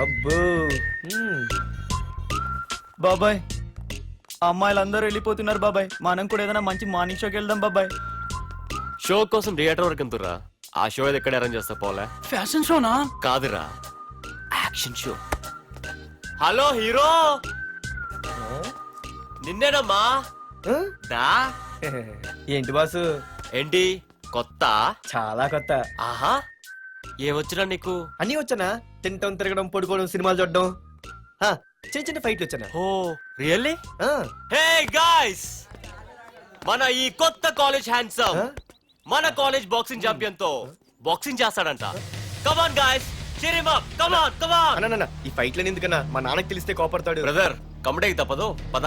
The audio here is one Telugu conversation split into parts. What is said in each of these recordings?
అబ్బో. బాబాయ్ అమ్మాయిలందరూ వెళ్ళిపోతున్నారు బాబాయ్. మనం కూడా ఏదైనా మంచి మార్నింగ్ షోకి వెళ్దాం బాబాయ్. షో కోసం థియేటర్ వరకు ఎంతురా ఆ షో ఏది ఎక్కడ అరేంజ్ చేస్తా పోలే? ఫ్యాషన్ షోనా కాదురా. Action show hello hero! నిన్నేనమ్మా? దా ఏంటి బాసు? ఏంటి? కొత్త? చాలా కొత్త. ఆహా! ఏమొచ్చినా నీకు? అన్నీ వచ్చానా? తింటం తిరగడం పడుకోవడం సినిమాలు చూడడం. చిన్న చిన్న ఫైట్లు వచ్చానా. Oh really? ఆ, హే గాయ్స్! మన ఈ కొత్త కాలేజ్ హ్యాండ్సమ్ Huh? మన కాలేజ్ బాక్సింగ్ ఛాంపియన్తో బాక్సింగ్ చేస్తాడంట. Come on guys cheer him up! Come on come on అన్న, అన్న, ఈ ఫైట్లని ఎందుకన్నా? మా నాన్నకి తెలిస్తే కోపడతాడు. బ్రదర్ కమడేకి తప్పదు పద.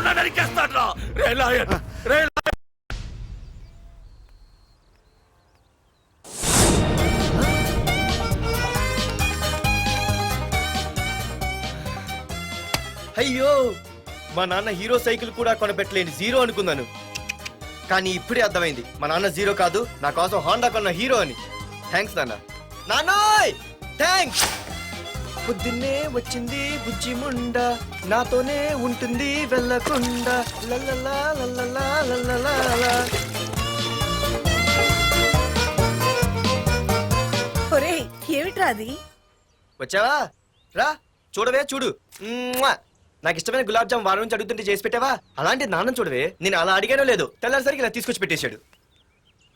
ఎవరున్నా ఎక్కడున్నా నరికేస్తాడ్రా రే లాయర్ రే అయ్యో మా నాన్న హీరో సైకిల్ కూడా కొనబెట్టలేని జీరో అనుకున్నాను. కానీ ఇప్పుడే అర్థమైంది మా నాన్న జీరో కాదు నా కోసం హాండా కొన్న హీరో అని. థ్యాంక్స్ నాన్న. నాన్నోయ్! థ్యాంక్స్ పొద్దున్నే వచ్చింది బుజ్జి ముండ నాతోనే ఉంటుంది వెళ్ళకుండా. లల్లలా లల్లలా లల్లలా ఒరేయ్ ఏమిట్రా అది? వచ్చావా? రా చూడవే చూడు. మ్మ్వా! నాకు ఇష్టమైన గులాబ్ జామ్ వారం నుంచి అడుగుతుంటే చేసి పెట్టావా? అలాంటి నాన్న చూడవే. నేను అలా అడిగానో లేదో తెల్లారిసరికి ఇలా తీసుకొచ్చి పెట్టేశాడు.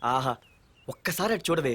ఆహా ఒక్కసారి అటు చూడవే.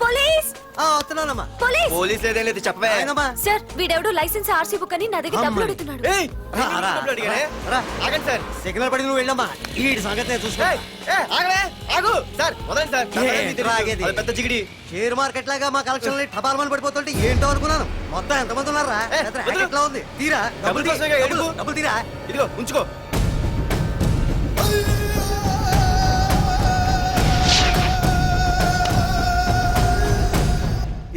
పోలీస్ ఆ, వస్తున్నానమ్మా పోలీస్ పోలీస్ లేదేం లేదు చెప్పవే ఆయనమ్మా. సార్ వీడెవడో లైసెన్స్ ఆర్సీ బుక్ అని నా దగ్గర డబ్బులు అడుగుతున్నాడు ఏయ్, రా, నేను రా, డబ్బులు అడిగానే? రా. ఆగండి సార్ సిగ్నల్ పడి నువ్వు వెళ్ళమ్మా ఈ సంగతి నేను చూసుకో ఏయ్, ఏయ్, ఆగలే ఆగు సార్ వదండి సార్ నా ఏ, పని మీకు తెలుసు. రాగేది. అది పెద్ద జిగిడి షేర్ మార్కెట్ లాగా మా కలెక్షన్ టపాల్మని పడిపోతుంటే ఏంటో అనుకున్నాను మొత్తం ఎంతమంది ఉన్నారా ఏ, పెద్ద వదిలు. racket లా ఉంది తీరా డబ్బులు డబ్బులు తీ. కోసమేగా డబ్బులు, ఏడుపు. డబ్బులు తీరా ఇదిగో ఉంచుకో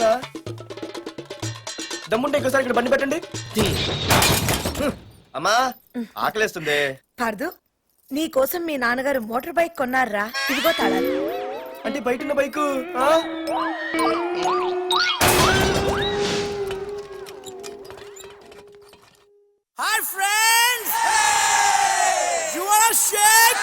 రా దమ్ముంటే ఇంకోసారి ఇక్కడ బండి పెట్టండి. అమ్మా ఆకలేస్తుంది. పార్దు నీ కోసం మీ నాన్నగారు మోటార్ బైక్ కొన్నారా? ఇదిగో తాళాలు. అంటే బయట ఉన్న బైకు ఆ? Hi friends you want shake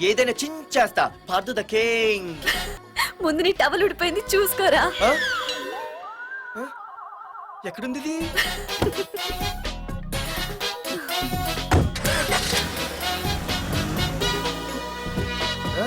ఏదైనా చించేస్తా పార్దు ద కింగ్ ముందు నీ టవల్ ఉడిపోయింది చూసుకోరా ఆ? ఆ? ఎక్కడుంది ఇది? ఆ?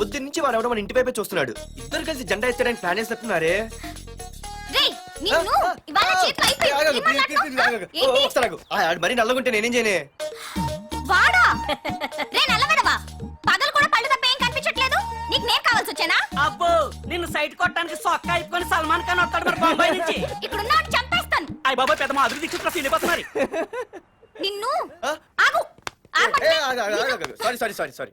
పొద్దు నుంచి వాడు ఎవడో మన ఇంటి వైపే చూస్తున్నాడు. ఇద్దరు కలిసి జెండా ఎత్తడానికి ప్లాన్ మాట్లాడుతున్నావ్? ఏంటి? మరి నల్లగుంటే నేనేం చేయనే? వాడా? రే నల్లబడవా పగలు కూడా పళ్ళు తప్ప ఏం కనిపించట్లేదు? నీకు నేను కావాల్సి వచ్చానా? అబ్బో నిన్ను సైట్ కొట్టడానికి సొక్క అయిపోయి సల్మాన్ ఖాన్ వస్తాడు మరి బొంబాయి నుంచి. ఇక్కడ చంపేస్తాను. అయ్య బాబాయ్ పెద్ద మా అభివృద్ధి చుట్టూ వెళ్ళిపోతున్నారు నిన్ను? ఆగు. సారీ సారీ సారీ సారీ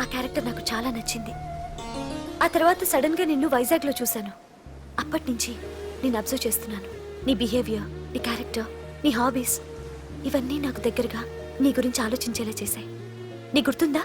ఆ క్యారెక్టర్ నాకు చాలా నచ్చింది. ఆ తర్వాత సడన్గా నిన్ను వైజాగ్లో చూశాను. అప్పటి నుంచి నేను అబ్జర్వ్ చేస్తున్నాను. నీ బిహేవియర్ నీ క్యారెక్టర్ నీ హాబీస్ ఇవన్నీ నాకు దగ్గరగా నీ గురించి ఆలోచించేలా చేశాయి. నీ గుర్తుందా?